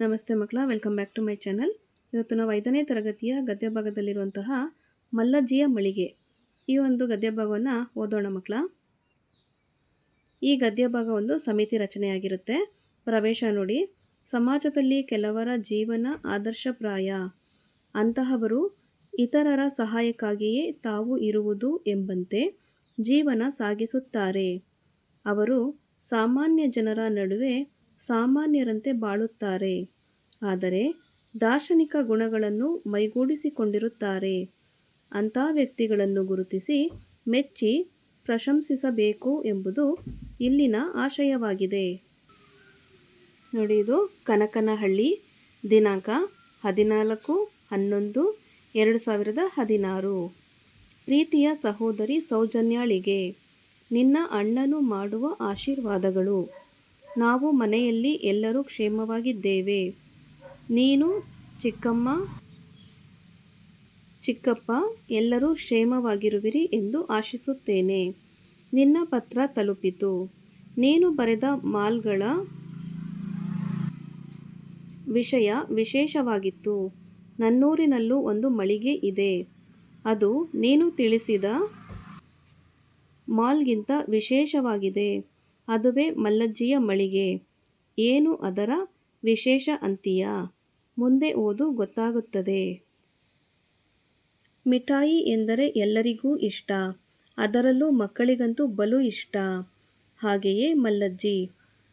ನಮಸ್ತೆ ಮಕ್ಕಳ welcome back to my channel ಇವತ್ತು ನಾವು ಐದನೇ ತರಗತಿಯ ಗದ್ಯ ಭಾಗದಲ್ಲಿರುವಂತಹ ಮಲ್ಲಜ್ಜಿಯ ಮಳಿಗೆ ಈ ಒಂದು ಗದ್ಯ ಭಾಗವನ್ನು ಓದೋಣ ಮಕ್ಕಳ. ಈ ಗದ್ಯ ಭಾಗ ಒಂದು ಸಮಿತಿ ರಚನೆಯಾಗಿರುತ್ತೆ. ಪ್ರವೇಶ ನೋಡಿ. ಸಮಾಜದಲ್ಲಿ ಕೆಲವರ ಜೀವನ ಆದರ್ಶಪ್ರಾಯ. ಅಂತಹವರು ಇತರರ ಸಹಾಯಕ್ಕಾಗಿಯೇ ತಾವು ಇರುವುದು ಎಂಬಂತೆ ಜೀವನ ಸಾಗಿಸುತ್ತಾರೆ. ಅವರು ಸಾಮಾನ್ಯ ಜನರ ನಡುವೆ ಸಾಮಾನ್ಯರಂತೆ ಬಾಳುತ್ತಾರೆ. ಆದರೆ ದಾರ್ಶನಿಕ ಗುಣಗಳನ್ನು ಮೈಗೂಡಿಸಿಕೊಂಡಿರುತ್ತಾರೆ. ಅಂಥ ವ್ಯಕ್ತಿಗಳನ್ನು ಗುರುತಿಸಿ ಮೆಚ್ಚಿ ಪ್ರಶಂಸಿಸಬೇಕು ಎಂಬುದು ಇಲ್ಲಿನ ಆಶಯವಾಗಿದೆ. ನೋಡಿ ಇದು ಕನಕನಹಳ್ಳಿ, ದಿನಾಂಕ ಹದಿನಾಲ್ಕು ಹನ್ನೊಂದು ಎರಡು ಸಾವಿರದ ಹದಿನಾರು. ಪ್ರೀತಿಯ ಸಹೋದರಿ ಸೌಜನ್ಯಾಳಿಗೆ, ನಿನ್ನ ಅಣ್ಣನು ಮಾಡುವ ಆಶೀರ್ವಾದಗಳು. ನಾವು ಮನೆಯಲ್ಲಿ ಎಲ್ಲರೂ ಕ್ಷೇಮವಾಗಿದ್ದೇವೆ. ನೀನು, ಚಿಕ್ಕಮ್ಮ, ಚಿಕ್ಕಪ್ಪ, ಎಲ್ಲರೂ ಕ್ಷೇಮವಾಗಿರುವಿರಿ ಎಂದು ಆಶಿಸುತ್ತೇನೆ. ನಿನ್ನ ಪತ್ರ ತಲುಪಿತು. ನೀನು ಬರೆದ ಮಾಲ್ಗಳ ವಿಷಯ ವಿಶೇಷವಾಗಿತ್ತು. ನನ್ನೂರಿನಲ್ಲೂ ಒಂದು ಮಳಿಗೆ ಇದೆ. ಅದು ನೀನು ತಿಳಿಸಿದ ಮಾಲ್ಗಿಂತ ವಿಶೇಷವಾಗಿದೆ. ಅದುವೇ ಮಲ್ಲಜ್ಜಿಯ ಮಳಿಗೆ. ಏನು ಅದರ ವಿಶೇಷ ಅಂತೀಯ? ಮುಂದೆ ಓದು ಗೊತ್ತಾಗುತ್ತದೆ. ಮಿಠಾಯಿ ಎಂದರೆ ಎಲ್ಲರಿಗೂ ಇಷ್ಟ, ಅದರಲ್ಲೂ ಮಕ್ಕಳಿಗಂತೂ ಬಲು ಇಷ್ಟ. ಹಾಗೆಯೇ ಮಲ್ಲಜ್ಜಿ,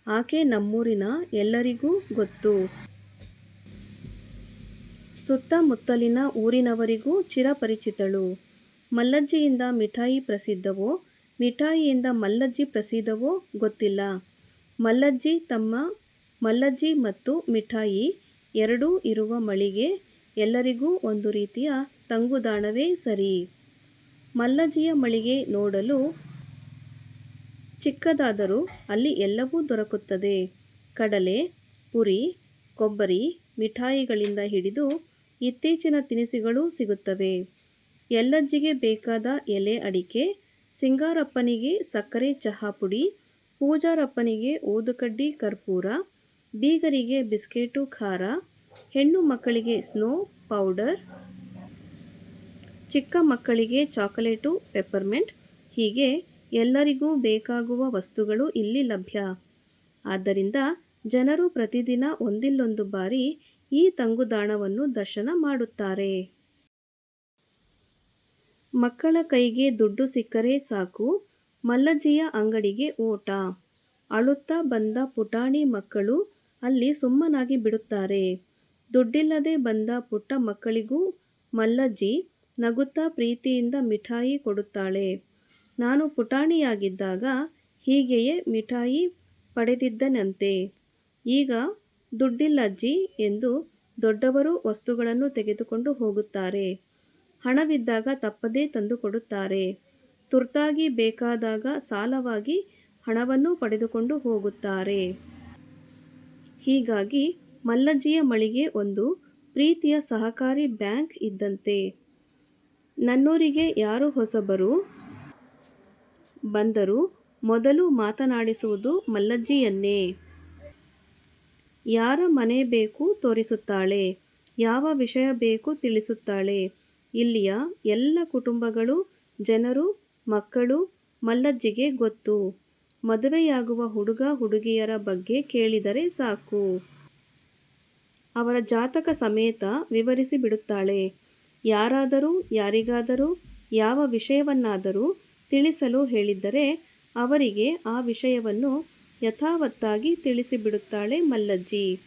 ಆಕೆ ನಮ್ಮೂರಿನ ಎಲ್ಲರಿಗೂ ಗೊತ್ತು. ಸುತ್ತಮುತ್ತಲಿನ ಊರಿನವರಿಗೂ ಚಿರಪರಿಚಿತಳು. ಮಲ್ಲಜ್ಜಿಯಿಂದ ಮಿಠಾಯಿ ಪ್ರಸಿದ್ಧವೋ? ಮಿಠಾಯಿಯಿಂದ ಮಲ್ಲಜ್ಜಿ ಪ್ರಸಿದ್ಧವೋ ಗೊತ್ತಿಲ್ಲ. ಮಲ್ಲಜ್ಜಿ ತಮ್ಮ ಮಲ್ಲಜ್ಜಿ ಮತ್ತು ಮಿಠಾಯಿ ಎರಡೂ ಇರುವ ಮಳಿಗೆ ಎಲ್ಲರಿಗೂ ಒಂದು ರೀತಿಯ ತಂಗುದಾಣವೇ ಸರಿ. ಮಲ್ಲಜ್ಜಿಯ ಮಳಿಗೆ ನೋಡಲು ಚಿಕ್ಕದಾದರೂ ಅಲ್ಲಿ ಎಲ್ಲವೂ ದೊರಕುತ್ತದೆ. ಕಡಲೆ, ಪುರಿ, ಕೊಬ್ಬರಿ, ಮಿಠಾಯಿಗಳಿಂದ ಹಿಡಿದು ಇತ್ತೀಚಿನ ತಿನಿಸುಗಳು ಸಿಗುತ್ತವೆ. ಎಲ್ಲಜ್ಜಿಗೆ ಬೇಕಾದ ಎಲೆ ಅಡಿಕೆ ಸಿಂಗಾರಪ್ಪನಿಗೆ ಸಕ್ಕರೆ, ಚಹಾ ಪುಡಿ, ಪೂಜಾರಪ್ಪನಿಗೆ ಓದುಕಡ್ಡಿ ಕರ್ಪೂರ, ಬೀಗರಿಗೆ ಬಿಸ್ಕೆಟು, ಖಾರ, ಹೆಣ್ಣು ಮಕ್ಕಳಿಗೆ ಸ್ನೋ ಪೌಡರ್, ಚಿಕ್ಕ ಮಕ್ಕಳಿಗೆ ಚಾಕೊಲೇಟು, ಪೆಪ್ಪರ್ಮೆಂಟ್, ಹೀಗೆ ಎಲ್ಲರಿಗೂ ಬೇಕಾಗುವ ವಸ್ತುಗಳು ಇಲ್ಲಿ ಲಭ್ಯ. ಆದ್ದರಿಂದ ಜನರು ಪ್ರತಿದಿನ ಒಂದಿಲ್ಲೊಂದು ಬಾರಿ ಈ ತಂಗುದಾಣವನ್ನು ದರ್ಶನ ಮಾಡುತ್ತಾರೆ. ಮಕ್ಕಳ ಕೈಗೆ ದುಡ್ಡು ಸಿಕ್ಕರೆ ಸಾಕು, ಮಲ್ಲಜ್ಜಿಯ ಅಂಗಡಿಗೆ ಓಟ. ಅಳುತ್ತಾ ಬಂದ ಪುಟಾಣಿ ಮಕ್ಕಳು ಅಲ್ಲಿ ಸುಮ್ಮನಾಗಿ ಬಿಡುತ್ತಾರೆ. ದುಡ್ಡಿಲ್ಲದೆ ಬಂದ ಪುಟ್ಟ ಮಕ್ಕಳಿಗೂ ಮಲ್ಲಜ್ಜಿ ನಗುತ್ತಾ ಪ್ರೀತಿಯಿಂದ ಮಿಠಾಯಿ ಕೊಡುತ್ತಾಳೆ. ನಾನು ಪುಟಾಣಿಯಾಗಿದ್ದಾಗ ಹೀಗೆಯೇ ಮಿಠಾಯಿ ಪಡೆದಿದ್ದನಂತೆ. ಈಗ ದುಡ್ಡಿಲ್ಲಜ್ಜಿ ಎಂದು ದೊಡ್ಡವರು ವಸ್ತುಗಳನ್ನು ತೆಗೆದುಕೊಂಡು ಹೋಗುತ್ತಾರೆ. ಹಣವಿದ್ದಾಗ ತಪ್ಪದೇ ತಂದು ಕೊಡುತ್ತಾರೆ. ತುರ್ತಾಗಿ ಬೇಕಾದಾಗ ಸಾಲವಾಗಿ ಹಣವನ್ನು ಪಡೆದುಕೊಂಡು ಹೋಗುತ್ತಾರೆ. ಹೀಗಾಗಿ ಮಲ್ಲಜ್ಜಿಯ ಮಳಿಗೆ ಒಂದು ಪ್ರೀತಿಯ ಸಹಕಾರಿ ಬ್ಯಾಂಕ್ ಇದ್ದಂತೆ. ನನ್ನೂರಿಗೆ ಯಾರು ಹೊಸಬರು? ಬಂದರೂ ಮೊದಲು ಮಾತನಾಡಿಸುವುದು ಮಲ್ಲಜ್ಜಿಯನ್ನೇ. ಯಾರ ಮನೆ ಬೇಕು ತೋರಿಸುತ್ತಾಳೆ, ಯಾವ ವಿಷಯ ಬೇಕು ತಿಳಿಸುತ್ತಾಳೆ ಇಲ್ಲಿಯ ಎಲ್ಲ ಕುಟುಂಬಗಳು, ಜನರು, ಮಕ್ಕಳು, ಮಲ್ಲಜ್ಜಿಗೆ ಗೊತ್ತು. ಮದುವೆಯಾಗುವ ಹುಡುಗ ಹುಡುಗಿಯರ ಬಗ್ಗೆ ಕೇಳಿದರೆ ಸಾಕು. ಅವರ ಜಾತಕ ಸಮೇತ ವಿವರಿಸಿ ಬಿಡುತ್ತಾಳೆ. ಯಾರಾದರೂ, ಯಾರಿಗಾದರೂ, ಯಾವ ವಿಷಯವನ್ನಾದರೂ ತಿಳಿಸಲು ಹೇಳಿದ್ದರೆ ಅವರಿಗೆ ಆ ವಿಷಯವನ್ನು ಯಥಾವತ್ತಾಗಿ ತಿಳಿಸಿಬಿಡುತ್ತಾಳೆ ಮಲ್ಲಜ್ಜಿ.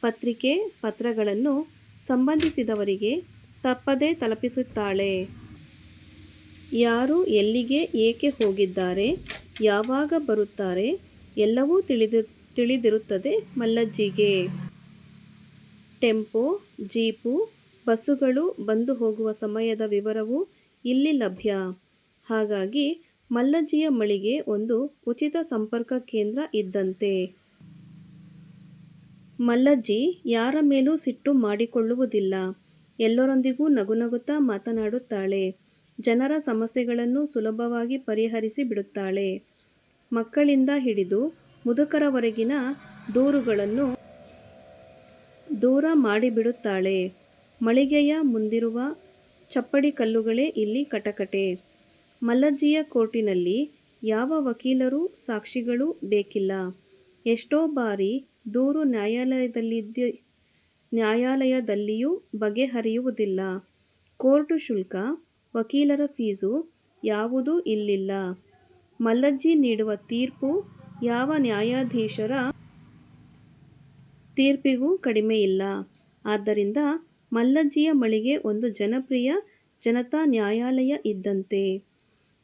ಪತ್ರಿಕೆ, ಪತ್ರಗಳನ್ನು ಸಂಬಂಧಿಸಿದವರಿಗೆ ತಪ್ಪದೇ ತಲುಪಿಸುತ್ತಾಳೆ. ಯಾರು ಎಲ್ಲಿಗೆ ಏಕೆ ಹೋಗಿದ್ದಾರೆ, ಯಾವಾಗ ಬರುತ್ತಾರೆ, ಎಲ್ಲವೂ ತಿಳಿದು, ತಿಳಿದಿರುತ್ತದೆ ಮಲ್ಲಜ್ಜಿಗೆ. ಟೆಂಪೋ, ಜೀಪು, ಬಸ್ಸುಗಳು ಬಂದು ಹೋಗುವ ಸಮಯದ ವಿವರವೂ ಇಲ್ಲಿ ಲಭ್ಯ. ಹಾಗಾಗಿ ಮಲ್ಲಜ್ಜಿಯ ಮಳಿಗೆ ಒಂದು ಉಚಿತ ಸಂಪರ್ಕ ಕೇಂದ್ರ ಇದ್ದಂತೆ. ಮಲ್ಲಜ್ಜಿ ಯಾರ ಮೇಲೂ ಸಿಟ್ಟು ಮಾಡಿಕೊಳ್ಳುವುದಿಲ್ಲ. ಎಲ್ಲರೊಂದಿಗೂ ನಗುನಗುತ್ತಾ ಮಾತನಾಡುತ್ತಾಳೆ. ಜನರ ಸಮಸ್ಯೆಗಳನ್ನು ಸುಲಭವಾಗಿ ಪರಿಹರಿಸಿ ಬಿಡುತ್ತಾಳೆ. ಮಕ್ಕಳಿಂದ ಹಿಡಿದು ಮುದುಕರವರೆಗಿನ ದೂರುಗಳನ್ನು ದೂರ ಮಾಡಿಬಿಡುತ್ತಾಳೆ. ಮಳಿಗೆಯ ಮುಂದಿರುವ ಚಪ್ಪಡಿ ಕಲ್ಲುಗಳೇ ಇಲ್ಲಿ ಕಟಕಟೆ. ಮಲ್ಲಜ್ಜಿಯ ಕೋರ್ಟಿನಲ್ಲಿ ಯಾವ ವಕೀಲರು ಸಾಕ್ಷಿಗಳು ಬೇಕಿಲ್ಲ. ಎಷ್ಟೋ ಬಾರಿ ದೂರು ನ್ಯಾಯಾಲಯದಲ್ಲಿದ್ದ ನ್ಯಾಯಾಲಯದಲ್ಲಿಯೂ ಬಗೆಹರಿಯುವುದಿಲ್ಲ. ಕೋರ್ಟ್ ಶುಲ್ಕ, ವಕೀಲರ ಫೀಸು ಯಾವುದೂ ಇಲ್ಲಿಲ್ಲ. ಮಲ್ಲಜ್ಜಿ ನೀಡುವ ತೀರ್ಪು ಯಾವ ನ್ಯಾಯಾಧೀಶರ ತೀರ್ಪಿಗೂ ಕಡಿಮೆಯಿಲ್ಲ ಆದ್ದರಿಂದ ಮಲ್ಲಜ್ಜಿಯ ಮಳಿಗೆ ಒಂದು ಜನಪ್ರಿಯ ಜನತಾ ನ್ಯಾಯಾಲಯ ಇದ್ದಂತೆ.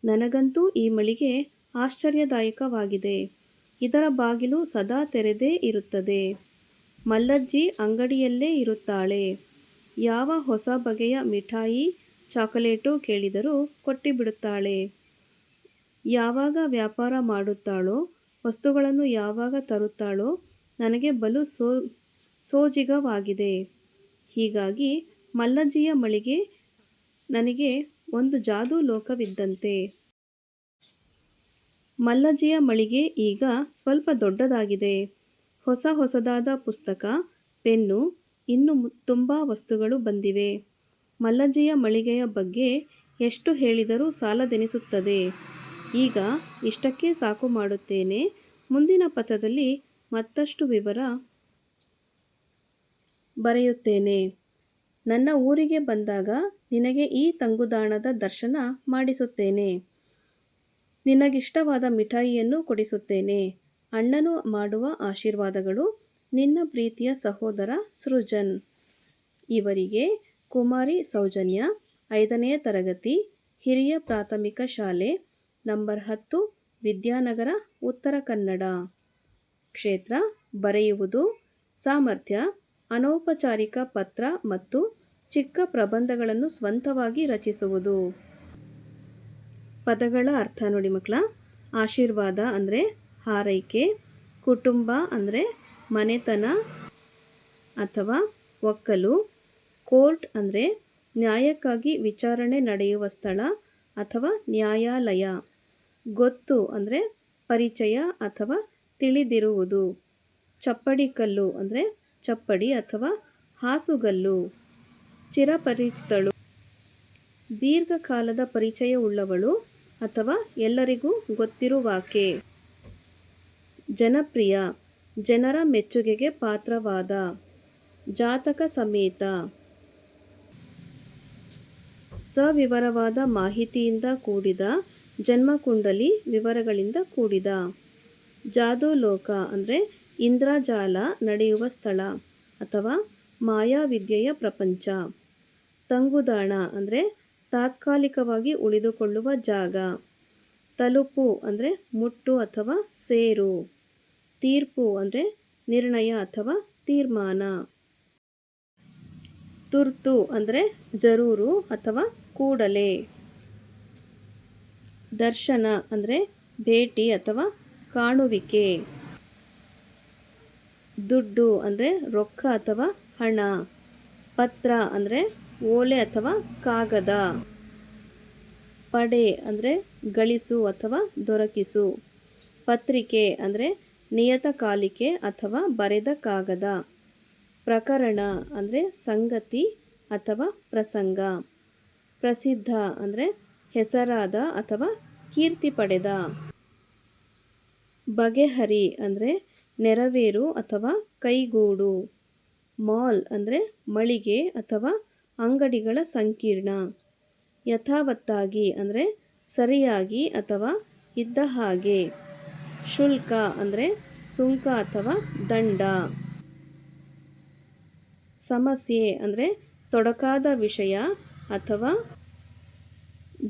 ನನಗಂತೂ ಈ ಮಳಿಗೆ ಆಶ್ಚರ್ಯದಾಯಕವಾಗಿದೆ. ಇದರ ಬಾಗಿಲು ಸದಾ ತೆರೆದೇ ಇರುತ್ತದೆ. ಮಲ್ಲಜ್ಜಿ ಅಂಗಡಿಯಲ್ಲೇ ಇರುತ್ತಾಳೆ. ಯಾವ ಹೊಸ ಬಗೆಯ ಮಿಠಾಯಿ, ಚಾಕೊಲೇಟು ಕೇಳಿದರೂ ಕೊಟ್ಟಿಬಿಡುತ್ತಾಳೆ. ಯಾವಾಗ ವ್ಯಾಪಾರ ಮಾಡುತ್ತಾಳೋ, ವಸ್ತುಗಳನ್ನು ಯಾವಾಗ ತರುತ್ತಾಳೋ, ನನಗೆ ಬಲು ಸೋ, ಸೋಜಿಗವಾಗಿದೆ. ಹೀಗಾಗಿ ಮಲ್ಲಜ್ಜಿಯ ಮಳಿಗೆ ನನಗೆ ಒಂದು ಜಾದೂ ಲೋಕವಿದ್ದಂತೆ. ಮಲ್ಲಜ್ಜಿಯ ಮಳಿಗೆ ಈಗ ಸ್ವಲ್ಪ ದೊಡ್ಡದಾಗಿದೆ. ಹೊಸ ಹೊಸದಾದ ಪುಸ್ತಕ, ಪೆನ್ನು, ಇನ್ನು ತುಂಬ ವಸ್ತುಗಳು ಬಂದಿವೆ. ಮಲ್ಲಜ್ಜಿಯ ಮಳಿಗೆಯ ಬಗ್ಗೆ ಎಷ್ಟು ಹೇಳಿದರೂ ಸಾಲದೆನಿಸುತ್ತದೆ. ಈಗ ಇಷ್ಟಕ್ಕೆ ಸಾಕು ಮಾಡುತ್ತೇನೆ. ಮುಂದಿನ ಪಥದಲ್ಲಿ ಮತ್ತಷ್ಟು ವಿವರ ಬರೆಯುತ್ತೇನೆ. ನನ್ನ ಊರಿಗೆ ಬಂದಾಗ ನಿನಗೆ ಈ ತಂಗುದಾಣದ ದರ್ಶನ ಮಾಡಿಸುತ್ತೇನೆ. ನಿನಗಿಷ್ಟವಾದ ಮಿಠಾಯಿಯನ್ನು ಕೊಡಿಸುತ್ತೇನೆ. ಅಣ್ಣನು ಮಾಡುವ ಆಶೀರ್ವಾದಗಳು ನಿನ್ನ ಪ್ರೀತಿಯ ಸಹೋದರ ಸೃಜನ್. ಇವರಿಗೆ ಕುಮಾರಿ ಸೌಜನ್ಯ ಐದನೆಯ ತರಗತಿ, ಹಿರಿಯ ಪ್ರಾಥಮಿಕ ಶಾಲೆ, ನಂಬರ್ ಹತ್ತು, ವಿದ್ಯಾನಗರ, ಉತ್ತರ ಕನ್ನಡ. ಕ್ಷೇತ್ರ ಬರೆಯುವುದು, ಸಾಮರ್ಥ್ಯ, ಅನೌಪಚಾರಿಕ ಪತ್ರ ಮತ್ತು ಚಿಕ್ಕ ಪ್ರಬಂಧಗಳನ್ನು ಸ್ವಂತವಾಗಿ ರಚಿಸುವುದು. ಪದಗಳ ಅರ್ಥ ನೋಡಿ ಮಕ್ಕಳ, ಆಶೀರ್ವಾದ ಅಂದರೆ ಹಾರೈಕೆ, ಕುಟುಂಬ ಅಂದರೆ ಮನೆತನ ಅಥವಾ ಒಕ್ಕಲು, ಕೋರ್ಟ್ ಅಂದರೆ ನ್ಯಾಯಕ್ಕಾಗಿ ವಿಚಾರಣೆ ನಡೆಯುವ ಸ್ಥಳ ಅಥವಾ ನ್ಯಾಯಾಲಯ, ಗೊತ್ತು ಅಂದರೆ ಪರಿಚಯ ಅಥವಾ ತಿಳಿದಿರುವುದು, ಚಪ್ಪಡಿ ಕಲ್ಲು ಅಂದರೆ ಚಪ್ಪಡಿ ಅಥವಾ ಹಾಸುಗಲ್ಲು, ಚಿರಪರಿಚಿತಳು, ದೀರ್ಘಕಾಲದ ಪರಿಚಯವುಳ್ಳವಳು ಅಥವಾ ಎಲ್ಲರಿಗೂ ಗೊತ್ತಿರುವಾಕೆ ಜನಪ್ರಿಯ, ಜನರ ಮೆಚ್ಚುಗೆಗೆ ಪಾತ್ರವಾದ ಜಾತಕ ಸಮೇತ. ಸವಿವರವಾದ ಮಾಹಿತಿಯಿಂದ ಕೂಡಿದ ಜನ್ಮಕುಂಡಲಿ ವಿವರಗಳಿಂದ ಕೂಡಿದ ಜಾದೋಲೋಕ ಅಂದರೆ ಇಂದ್ರಜಾಲ ನಡೆಯುವ ಸ್ಥಳ ಅಥವಾ ಮಾಯಾವಿದ್ಯೆಯ ಪ್ರಪಂಚ. ತಂಗುದಾಣ ಅಂದರೆ ತಾತ್ಕಾಲಿಕವಾಗಿ ಉಳಿದುಕೊಳ್ಳುವ ಜಾಗ. ತಲುಪು ಅಂದರೆ ಮುಟ್ಟು ಅಥವಾ ಸೇರು. ತೀರ್ಪು ಅಂದರೆ ನಿರ್ಣಯ ಅಥವಾ ತೀರ್ಮಾನ. ತುರ್ತು ಅಂದರೆ ಜರೂರು ಅಥವಾ ಕೂಡಲೇ. ದರ್ಶನ ಅಂದರೆ ಭೇಟಿ ಅಥವಾ ಕಾಣುವಿಕೆ. ದುಡ್ಡು ಅಂದರೆ ರೊಕ್ಕ ಅಥವಾ ಹಣ. ಪತ್ರ ಅಂದರೆ ಓಲೆ ಅಥವಾ ಕಾಗದ. ಪಡೆ ಅಂದರೆ ಗಳಿಸು ಅಥವಾ ದೊರಕಿಸು. ಪತ್ರಿಕೆ ಅಂದರೆ ನಿಯತಕಾಲಿಕೆ ಅಥವಾ ಬರೆದ ಕಾಗದ ಪ್ರಕರಣ ಅಂದರೆ ಸಂಗತಿ ಅಥವಾ ಪ್ರಸಂಗ. ಪ್ರಸಿದ್ಧ ಅಂದರೆ ಹೆಸರಾದ ಅಥವಾ ಕೀರ್ತಿ ಪಡೆದ. ಬಗೆಹರಿ ಅಂದರೆ ನೆರವೇರು ಅಥವಾ ಕೈಗೂಡು. ಮಾಲ್ ಅಂದರೆ ಮಳಿಗೆ ಅಥವಾ ಅಂಗಡಿಗಳ ಸಂಕೀರ್ಣ. ಯಥಾವತ್ತಾಗಿ ಅಂದರೆ ಸರಿಯಾಗಿ ಅಥವಾ ಇದ್ದ ಹಾಗೆ. ಶುಲ್ಕ ಅಂದರೆ ಸುಂಕ ಅಥವಾ ದಂಡ. ಸಮಸ್ಯೆ ಅಂದರೆ ತೊಡಕಾದ ವಿಷಯ ಅಥವಾ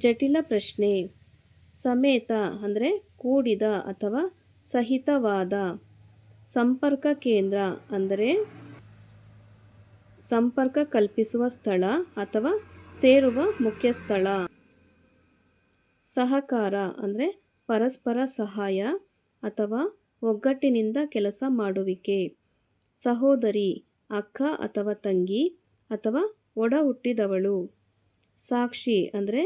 ಜಟಿಲ ಪ್ರಶ್ನೆ. ಸಮೇತ ಅಂದರೆ ಕೂಡಿದ ಅಥವಾ ಸಹಿತವಾದ. ಸಂಪರ್ಕ ಕೇಂದ್ರ ಅಂದರೆ ಸಂಪರ್ಕ ಕಲ್ಪಿಸುವ ಸ್ಥಳ ಅಥವಾ ಸೇರುವ ಮುಖ್ಯ ಸ್ಥಳ. ಸಹಕಾರ ಅಂದರೆ ಪರಸ್ಪರ ಸಹಾಯ ಅಥವಾ ಒಗ್ಗಟ್ಟಿನಿಂದ ಕೆಲಸ ಮಾಡುವಿಕೆ. ಸಹೋದರಿ, ಅಕ್ಕ ಅಥವಾ ತಂಗಿ ಅಥವಾ ಒಡ ಹುಟ್ಟಿದವಳು ಸಾಕ್ಷಿ ಅಂದರೆ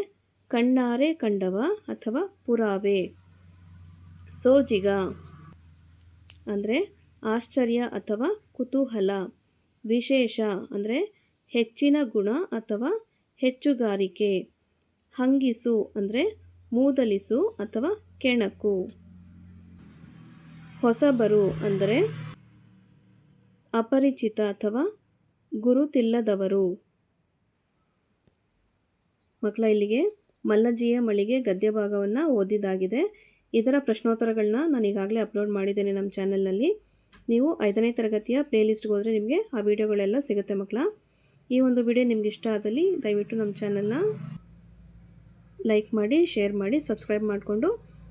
ಕಣ್ಣಾರೆ ಕಂಡವ ಅಥವಾ ಪುರಾವೆ. ಸೋಜಿಗ ಅಂದರೆ ಆಶ್ಚರ್ಯ ಅಥವಾ ಕುತೂಹಲ. ವಿಶೇಷ ಅಂದರೆ ಹೆಚ್ಚಿನ ಗುಣ ಅಥವಾ ಹೆಚ್ಚುಗಾರಿಕೆ. ಹಂಗಿಸು ಅಂದರೆ ಮೂದಲಿಸು ಅಥವಾ ಕೆಣಕು. ಹೊಸಬರು ಅಂದರೆ ಅಪರಿಚಿತ ಅಥವಾ ಗುರುತಿಲ್ಲದವರು. ಮಕ್ಕಳ, ಇಲ್ಲಿಗೆ ಮಲ್ಲಜ್ಜಿಯ ಮಳಿಗೆ ಗದ್ಯ ಭಾಗವನ್ನು ಓದಿದ್ದಾಗಿದೆ. ಇದರ ಪ್ರಶ್ನೋತ್ತರಗಳನ್ನ ನಾನು ಈಗಾಗಲೇ ಅಪ್ಲೋಡ್ ಮಾಡಿದ್ದೇನೆ ನಮ್ಮ ಚಾನಲ್ನಲ್ಲಿ. ನೀವು ಐದನೇ ತರಗತಿಯ ಪ್ಲೇಲಿಸ್ಟ್ಗೆ ಹೋದರೆ ನಿಮಗೆ ಆ ವಿಡಿಯೋಗಳೆಲ್ಲ ಸಿಗುತ್ತೆ ಮಕ್ಕಳ. ಈ ಒಂದು ವಿಡಿಯೋ ನಿಮ್ಗೆ ಇಷ್ಟ ಆದಲ್ಲಿ ದಯವಿಟ್ಟು ನಮ್ಮ ಚಾನಲ್ನ ಲೈಕ್ ಮಾಡಿ, ಶೇರ್ ಮಾಡಿ, ಸಬ್ಸ್ಕ್ರೈಬ್ ಮಾಡಿಕೊಂಡು